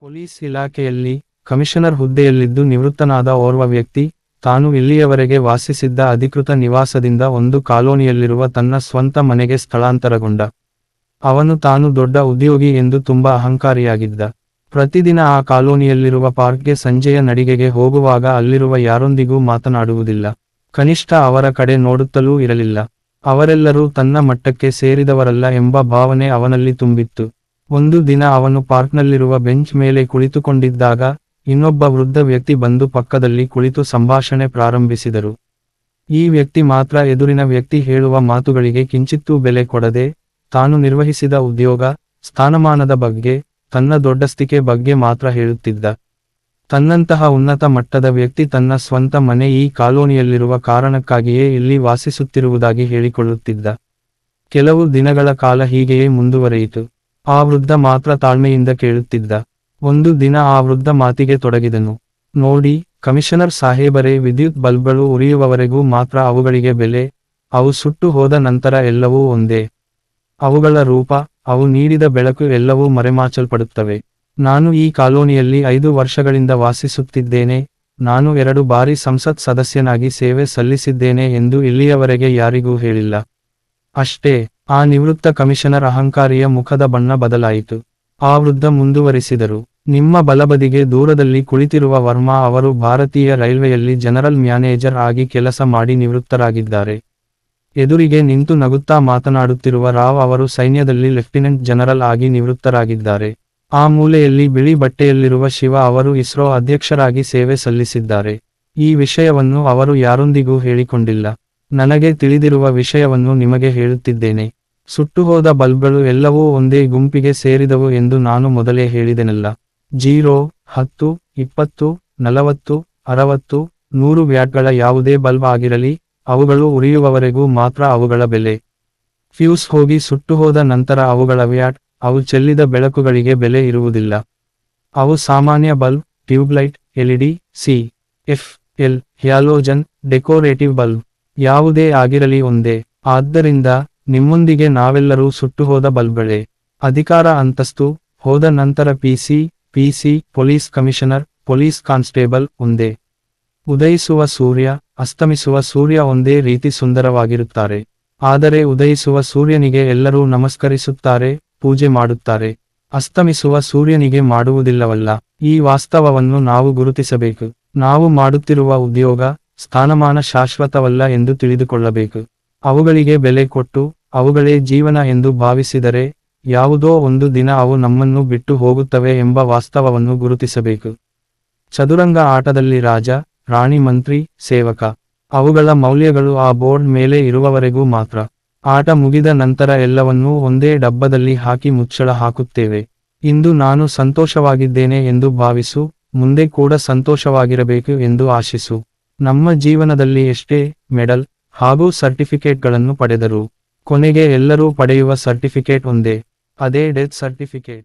Police ಇಲಾಖೆಯಲ್ಲಿ commissioner ಹುದ್ದೆಯಲ್ಲಿದ್ದು ನಿವೃತ್ತನಾದ ಓರ್ವ ವ್ಯಕ್ತಿ, ತಾನು ಇಲ್ಲಿಯವರೆಗೆ ವಾಸಿಸಿದ್ದ ಅಧಿಕೃತ ನಿವಾಸದಿಂದ ಒಂದು ಕಾಲೋನಿಯಲ್ಲಿರುವ ತನ್ನ ಸ್ವಂತ ಮನೆಗೆ ಸ್ಥಳಾಂತರಗೊಂಡ. ಅವನು ತಾನು ದೊಡ್ಡ ಉದ್ಯೋಗಿ ಎಂದು ತುಂಬಾ ಅಹಂಕಾರಿಯಾಗಿದ್ದ. ಪ್ರತಿದಿನ ಆ ಕಾಲೋನಿಯಲ್ಲಿರುವ ಪಾರ್ಕ್ಗೆ ಸಂಜೆಯ ನಡಿಗೆಗೆ ಹೋಗುವಾಗ ಅಲ್ಲಿರುವ ಯಾರೊಂದಿಗೂ ಮಾತನಾಡುವುದಿಲ್ಲ. ಕನಿಷ್ಠ ಅವರ ಕಡೆ ನೋಡುತ್ತಲೂ ಇರಲಿಲ್ಲ. ಅವರೆಲ್ಲರೂ ತನ್ನ ಮಟ್ಟಕ್ಕೆ ಸೇರಿದವರಲ್ಲ ಎಂಬ ಭಾವನೆ ಅವನಲ್ಲಿ ತುಂಬಿತ್ತು. ಒಂದು ದಿನ ಅವನು ಪಾರ್ಕ್ನಲ್ಲಿರುವ ಬೆಂಚ್ ಮೇಲೆ ಕುಳಿತುಕೊಂಡಿದ್ದಾಗ, ಇನ್ನೊಬ್ಬ ವೃದ್ಧ ವ್ಯಕ್ತಿ ಬಂದು ಪಕ್ಕದಲ್ಲಿ ಕುಳಿತು ಸಂಭಾಷಣೆ ಪ್ರಾರಂಭಿಸಿದರು. ಈ ವ್ಯಕ್ತಿ ಮಾತ್ರ ಎದುರಿನ ವ್ಯಕ್ತಿ ಹೇಳುವ ಮಾತುಗಳಿಗೆ ಕಿಂಚಿತ್ತೂ ಬೆಲೆ ಕೊಡದೆ, ತಾನು ನಿರ್ವಹಿಸಿದ ಉದ್ಯೋಗ, ಸ್ಥಾನಮಾನದ ಬಗ್ಗೆ, ತನ್ನ ದೊಡ್ಡಸ್ತಿಕೆ ಬಗ್ಗೆ ಮಾತ್ರ ಹೇಳುತ್ತಿದ್ದ. ತನ್ನಂತಹ ಉನ್ನತ ಮಟ್ಟದ ವ್ಯಕ್ತಿ ತನ್ನ ಸ್ವಂತ ಮನೆ ಈ ಕಾಲೋನಿಯಲ್ಲಿರುವ ಕಾರಣಕ್ಕಾಗಿಯೇ ಇಲ್ಲಿ ವಾಸಿಸುತ್ತಿರುವುದಾಗಿ ಹೇಳಿಕೊಳ್ಳುತ್ತಿದ್ದ. ಕೆಲವು ದಿನಗಳ ಕಾಲ ಹೀಗೆಯೇ ಮುಂದುವರೆಯಿತು. ಆ ವೃದ್ಧ ಮಾತ್ರ ತಾಳ್ಮೆಯಿಂದ ಕೇಳುತ್ತಿದ್ದ. ಒಂದು ದಿನ ಆ ವೃದ್ಧ ಮಾತಿಗೆ ತೊಡಗಿದನು. ನೋಡಿ, ಕಮಿಷನರ್ ಸಾಹೇಬರೇ, ವಿದ್ಯುತ್ ಬಲ್ಬ್ಗಳು ಉರಿಯುವವರೆಗೂ ಮಾತ್ರ ಅವುಗಳಿಗೆ ಬೆಲೆ, ಅವು ಸುಟ್ಟು ಹೋದ ನಂತರ ಎಲ್ಲವೂ ಒಂದೇ. ಅವುಗಳ ರೂಪ, ಅವು ನೀಡಿದ ಬೆಳಕು ಎಲ್ಲವೂ ಮರೆಮಾಚಲ್ಪಡುತ್ತವೆ. ನಾನು ಈ ಕಾಲೋನಿಯಲ್ಲಿ ಐದು ವರ್ಷಗಳಿಂದ ವಾಸಿಸುತ್ತಿದ್ದೇನೆ, ನಾನು ಎರಡು ಬಾರಿ ಸಂಸತ್ ಸದಸ್ಯನಾಗಿ ಸೇವೆ ಸಲ್ಲಿಸಿದ್ದೇನೆ ಎಂದು ಇಲ್ಲಿಯವರೆಗೆ ಯಾರಿಗೂ ಹೇಳಿಲ್ಲ. ಅಷ್ಟೇ. ಆ ನಿವೃತ್ತ ಕಮಿಷನರ್ ಅಹಂಕಾರಿಯ ಮುಖದ ಬಣ್ಣ ಬದಲಾಯಿತು. ಆ ವೃದ್ಧ ಮುಂದುವರಿಸಿದರು. ನಿಮ್ಮ ಬಲಬದಿಗೆ ದೂರದಲ್ಲಿ ಕುಳಿತಿರುವ ವರ್ಮಾ ಅವರು ಭಾರತೀಯ ರೈಲ್ವೆಯಲ್ಲಿ ಜನರಲ್ ಮ್ಯಾನೇಜರ್ ಆಗಿ ಕೆಲಸ ಮಾಡಿ ನಿವೃತ್ತರಾಗಿದ್ದಾರೆ. ಎದುರಿಗೆ ನಿಂತು ನಗುತ್ತಾ ಮಾತನಾಡುತ್ತಿರುವ ರಾವ್ ಅವರು ಸೈನ್ಯದಲ್ಲಿ ಲೆಫ್ಟಿನೆಂಟ್ ಜನರಲ್ ಆಗಿ ನಿವೃತ್ತರಾಗಿದ್ದಾರೆ. ಆ ಮೂಲೆಯಲ್ಲಿ ಬಿಳಿ ಬಟ್ಟೆಯಲ್ಲಿರುವ ಶಿವ ಅವರು ಇಸ್ರೋ ಅಧ್ಯಕ್ಷರಾಗಿ ಸೇವೆ ಸಲ್ಲಿಸಿದ್ದಾರೆ. ಈ ವಿಷಯವನ್ನು ಅವರು ಯಾರೊಂದಿಗೂ ಹೇಳಿಕೊಂಡಿಲ್ಲ. ನನಗೆ ತಿಳಿದಿರುವ ವಿಷಯವನ್ನು ನಿಮಗೆ ಹೇಳುತ್ತಿದ್ದೇನೆ. ಸುಟ್ಟುಹೋದ ಬಲ್ಬ್ಗಳು ಎಲ್ಲವೂ ಒಂದೇ ಗುಂಪಿಗೆ ಸೇರಿದವು ಎಂದು ನಾನು ಮೊದಲೇ ಹೇಳಿದೆನಲ್ಲ. ಜೀರೋ, ಹತ್ತು, ಇಪ್ಪತ್ತು, ನಲವತ್ತು, ಅರವತ್ತು, ನೂರು ವ್ಯಾಟ್ಗಳ ಯಾವುದೇ ಬಲ್ಬ್ ಆಗಿರಲಿ, ಅವುಗಳು ಉರಿಯುವವರೆಗೂ ಮಾತ್ರ ಅವುಗಳ ಬೆಲೆ. ಫ್ಯೂಸ್ ಹೋಗಿ ಸುಟ್ಟುಹೋದ ನಂತರ ಅವುಗಳ ವ್ಯಾಟ್, ಅವು ಚೆಲ್ಲಿದ ಬೆಳಕುಗಳಿಗೆ ಬೆಲೆ ಇರುವುದಿಲ್ಲ. ಅವು ಸಾಮಾನ್ಯ bulb, tubelight LED C, F, L, halogen, decorative bulb, ಯಾವುದೇ ಆಗಿರಲಿ ಒಂದೇ. ಆದ್ದರಿಂದ ನಿಮ್ಮೊಂದಿಗೆ ನಾವೆಲ್ಲರೂ ಸುಟ್ಟುಹೋದ ಬಲ್ಬ್ಗಳೇ. ಅಧಿಕಾರ ಅಂತಸ್ತು, ಹೋದ ನಂತರ PC PC police commissioner, police constable ಒಂದೇ. ಉದಯಿಸುವ ಸೂರ್ಯ, ಅಸ್ತಮಿಸುವ ಸೂರ್ಯ ಒಂದೇ ರೀತಿ ಸುಂದರವಾಗಿರುತ್ತಾರೆ. ಆದರೆ ಉದಯಿಸುವ ಸೂರ್ಯನಿಗೆ ಎಲ್ಲರೂ ನಮಸ್ಕರಿಸುತ್ತಾರೆ, ಪೂಜೆ ಮಾಡುತ್ತಾರೆ. ಅಸ್ತಮಿಸುವ ಸೂರ್ಯನಿಗೆ ಮಾಡುವುದಿಲ್ಲವಲ್ಲ. ಈ ವಾಸ್ತವವನ್ನು ನಾವು ಗುರುತಿಸಬೇಕು. ನಾವು ಮಾಡುತ್ತಿರುವ ಉದ್ಯೋಗ, ಸ್ಥಾನಮಾನ ಶಾಶ್ವತವಲ್ಲ ಎಂದು ತಿಳಿದುಕೊಳ್ಳಬೇಕು. ಅವುಗಳಿಗೆ ಬೆಲೆ ಕೊಟ್ಟು ಅವುಗಳೇ ಜೀವನ ಎಂದು ಭಾವಿಸಿದರೆ ಯಾವುದೋ ಒಂದು ದಿನ ಅವು ನಮ್ಮನ್ನು ಬಿಟ್ಟು ಹೋಗುತ್ತವೆ ಎಂಬ ವಾಸ್ತವವನ್ನು ಗುರುತಿಸಬೇಕು. ಚದುರಂಗ ಆಟದಲ್ಲಿ ರಾಜ, ರಾಣಿ, ಮಂತ್ರಿ, ಸೇವಕ. ಅವುಗಳ ಮೌಲ್ಯಗಳು ಆ ಬೋರ್ಡ್ ಮೇಲೆ ಇರುವವರೆಗೂ ಮಾತ್ರ. ಆಟ ಮುಗಿದ ನಂತರ ಎಲ್ಲವನ್ನೂ ಒಂದೇ ಡಬ್ಬದಲ್ಲಿ ಹಾಕಿ ಮುಚ್ಚಳ ಹಾಕುತ್ತೇವೆ. ಇಂದು ನಾನು ಸಂತೋಷವಾಗಿದ್ದೇನೆ ಎಂದು ಭಾವಿಸು, ಮುಂದೆ ಕೂಡ ಸಂತೋಷವಾಗಿರಬೇಕು ಎಂದು ಆಶಿಸು. ನಮ್ಮ ಜೀವನದಲ್ಲಿ ಎಷ್ಟೇ ಮೆಡಲ್ ಹಾಗೂ ಸರ್ಟಿಫಿಕೇಟ್ಗಳನ್ನು ಪಡೆದರು ಕೊನೆಗೆ ಎಲ್ಲರೂ ಪಡೆಯುವ ಸರ್ಟಿಫಿಕೇಟ್ ಒಂದೇ ಅದೇ ಡೆತ್ ಸರ್ಟಿಫಿಕೇಟ್.